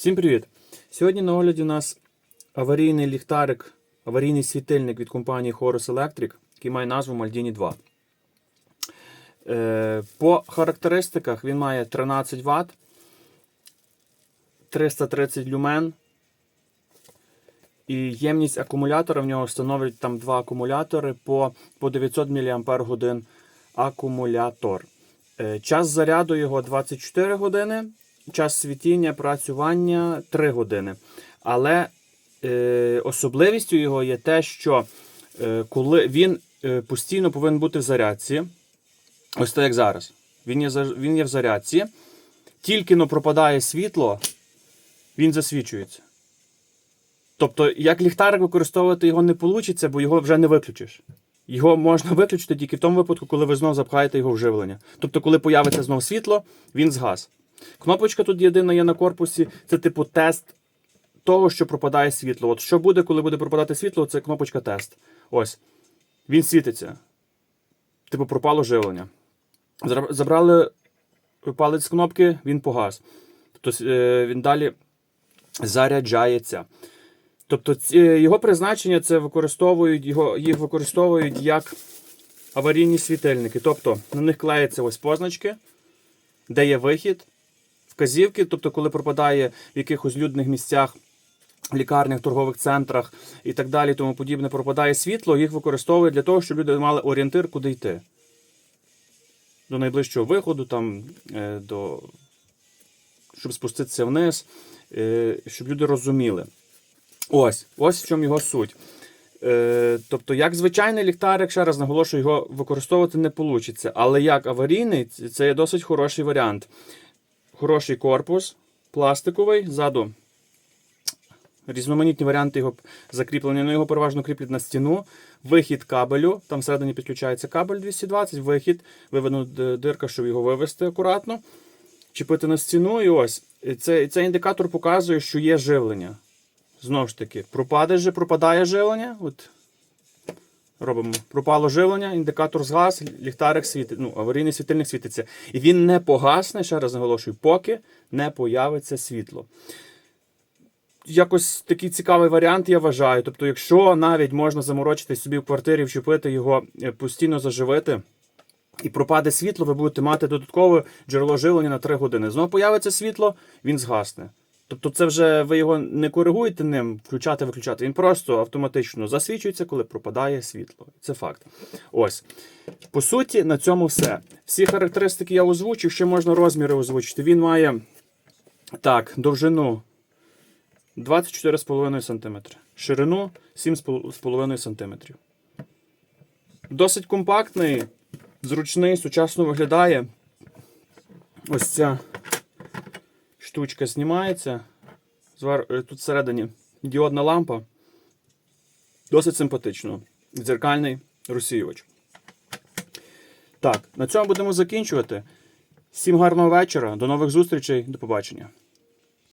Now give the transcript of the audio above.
Всім привіт! Сьогодні на огляді у нас аварійний ліхтарик, аварійний світильник від компанії Horus Electric, який має назву Maldini 2. Е, По характеристиках він має 13 Вт, 330 люмен. І ємність акумулятора в нього становить там два акумулятори по, по 900 мАч акумулятор. Е, Час заряду його 24 години, час світіння, працювання 3 години. Але е, особливістю його є те, що е, коли він е, постійно повинен бути в зарядці, ось так як зараз. Він є, він є в зарядці, тільки но пропадає світло, він засвічується. Тобто, як ліхтарик використовувати його не вийде, бо його вже не виключиш. Його можна виключити тільки в тому випадку, коли ви знов запхаєте його в живлення. Тобто, коли появиться знов світло, він згас. Кнопочка тут єдина є на корпусі, це типу тест того, що пропадає світло. От що буде, коли буде пропадати світло, це кнопочка тест. Ось. Він світиться. Типу, пропало живлення. Забрали палець з кнопки, він погас. Тобто е, він далі заряджається. Тобто його призначення це використовують його, їх використовують як аварійні світильники. Тобто на них клеяться ось позначки, де є вихід, вказівки. Тобто, коли пропадає в якихось людних місцях, лікарнях, торгових центрах і так далі, тому подібне, пропадає світло, їх використовують для того, щоб люди мали орієнтир, куди йти. До найближчого виходу, там, е, до... щоб спуститися вниз, е, щоб люди розуміли. Ось, ось в чому його суть. Е, тобто, як звичайний ліхтарик, ще раз наголошую, його використовувати не вийде. Але як аварійний, це є досить хороший варіант. Хороший корпус, пластиковий, ззаду різноманітні варіанти його закріплення. Ну, його переважно кріплять на стіну. Вихід кабелю, там всередині підключається кабель 220, вихід, виведена дирка, щоб його вивести акуратно. Чіпити на стіну, і ось. І Це, цей індикатор показує, що є живлення. Знову ж таки, пропаде, пропадає живлення. От робимо. Пропало живлення, індикатор згас, ліхтарик світить. Ну, аварійний світильник світиться. І він не погасне, ще раз наголошую, поки не появиться світло. Якось такий цікавий варіант, я вважаю. Тобто, якщо навіть можна заморочити собі в квартирі, вчепити його, е, постійно заживити. І пропаде світло, ви будете мати додаткове джерело живлення на 3 години. Знову появиться світло, він згасне. Тобто, це вже ви його не коригуєте ним, включати, виключати. Він просто автоматично засвічується, коли пропадає світло. Це факт. Ось. По суті, на цьому все. Всі характеристики я озвучив, ще можна розміри озвучити. Він має так, довжину 24,5 см, ширину 7,5 см. Досить компактний, зручний, сучасно виглядає. Ось ця штучка знімається. Е, Тут всередині діодна лампа. Досить симпатично. Дзеркальний розсіювач. Так, на цьому будемо закінчувати. Всім гарного вечора, до нових зустрічей, до побачення.